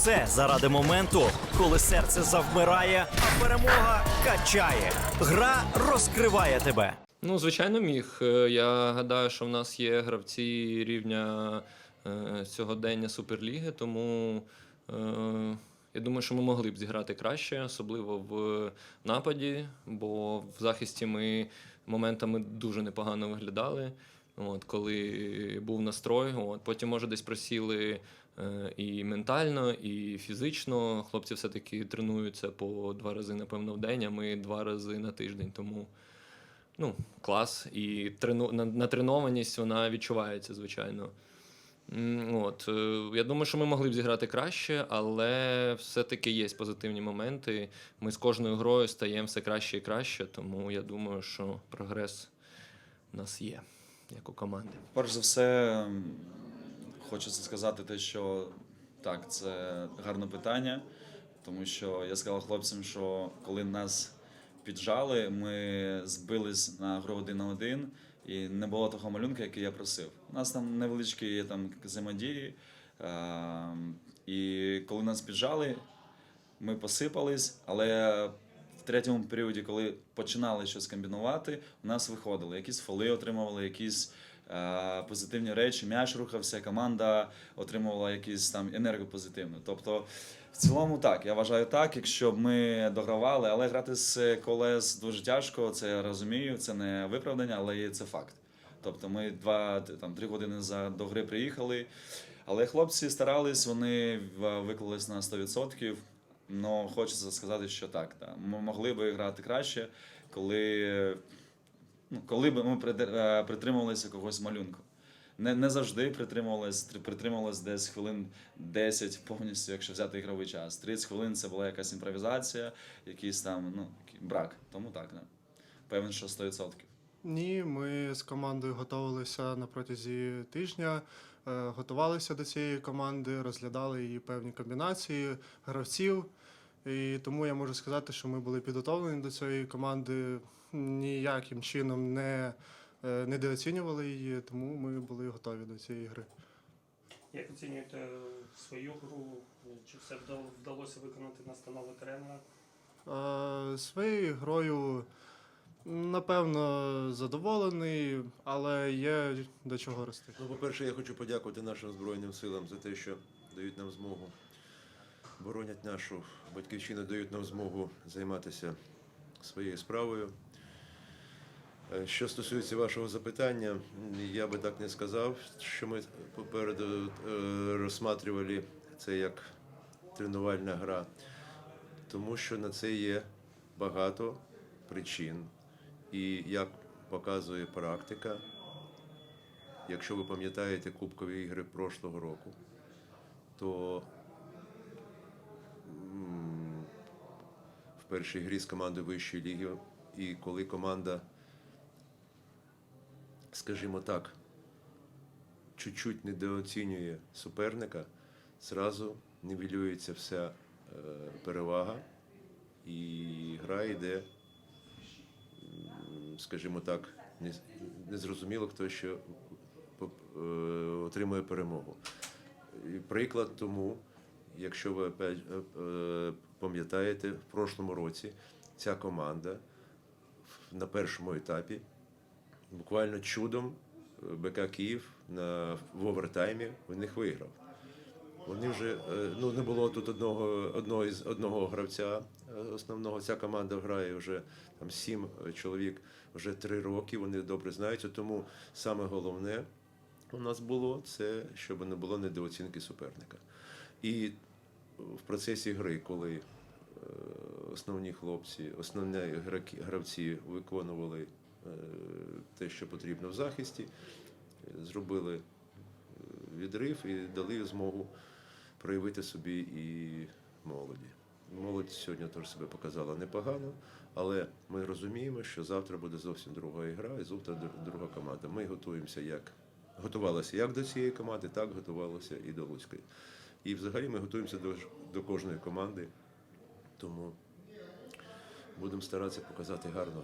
все заради моменту, коли серце завмирає, а перемога качає. Гра розкриває тебе. Ну, звичайно, міг. Е, Я гадаю, що в нас є гравці рівня е, сьогодення Суперліги, тому е, я думаю, що ми могли б зіграти краще, особливо в нападі, бо в захисті ми моментами дуже непогано виглядали. От, коли був настрой, от, потім, може, десь просіли е, і ментально, і фізично. Хлопці все-таки тренуються по два рази, напевно, в день, а ми два рази на тиждень. Тому ну, клас. І трену... на- натренованість вона відчувається, звичайно. От, е, я думаю, що ми могли б зіграти краще, але все-таки є позитивні моменти. Ми з кожною грою стаємо все краще і краще, тому я думаю, що прогрес у нас є, як команди. Перш за все, хочеться сказати те, що так, це гарне питання, тому що я сказав хлопцям, що коли нас піджали, ми збились на гру один на один, і не було того малюнка, який я просив. У нас там невеличкі там взаємодії. І коли нас піджали, ми посипались, але третьому періоді, коли починали щось комбінувати, у нас виходили. Якісь фоли отримували, якісь е, позитивні речі, м'яч рухався, команда отримувала якісь там енергопозитивну. Тобто, в цілому так, я вважаю так, якщо б ми догравали, але грати з колес дуже тяжко, це я розумію, це не виправдання, але це факт. Тобто ми два там три години за до гри приїхали. Але хлопці старались, вони виклались на 100%. Ну, хочеться сказати, що так. так. Ми могли би грати краще, коли, ну, коли б ми е, притримувалися якогось малюнку. Не, не завжди притримувалися, притримувалися десь хвилин 10 повністю, якщо взяти ігровий час. 30 хвилин це була якась імпровізація, якийсь там ну, брак. Тому так, да. певен, що 100%. Ні, ми з командою готувалися на протязі тижня, готувалися до цієї команди, розглядали її певні комбінації гравців. І тому я можу сказати, що ми були підготовлені до цієї команди, ніяким чином не е, недооцінювали її, тому ми були готові до цієї гри. Як оцінюєте свою гру? Чи все вдалося виконати настанови тренера? Е, Своєю грою, напевно, задоволений, але є до чого рости. Ну, по-перше, я хочу подякувати нашим Збройним силам за те, що дають нам змогу, боронять нашу батьківщину, дають нам змогу займатися своєю справою. Е, Що стосується вашого запитання, я би так не сказав, що ми попереду е, розсматривали це як тренувальна гра, тому що на це є багато причин. І як показує практика, Якщо ви пам'ятаєте Кубкові ігри прошлого року, то в першій грі з командою вищої ліги, і коли команда, скажімо так, чуть-чуть недооцінює суперника, зразу нівелюється вся е, перевага, і гра йде, скажімо так, не- незрозуміло, хто поп- е, отримує перемогу. І приклад тому, якщо ви е, е, пам'ятаєте, в прошлому році ця команда на першому етапі буквально чудом БК Київ на, в овертаймі в них виграв. Вони вже е, ну не було тут одного одного із одного гравця е, основного. Ця команда грає вже там сім е, чоловік вже три роки. Вони добре знаються. Тому саме головне у нас було це, щоб не було недооцінки суперника. І в процесі гри, коли основні хлопці, основні гравці виконували те, що потрібно в захисті, зробили відрив і дали змогу проявити собі і молоді. Молодь сьогодні теж себе показала непогано, але ми розуміємо, що завтра буде зовсім друга ігра і завтра друга команда. Ми готуємося як готувалися як до цієї команди, так готувалися і до Луцької. І взагалі ми готуємося до, до кожної команди, тому будемо старатися показати гарно.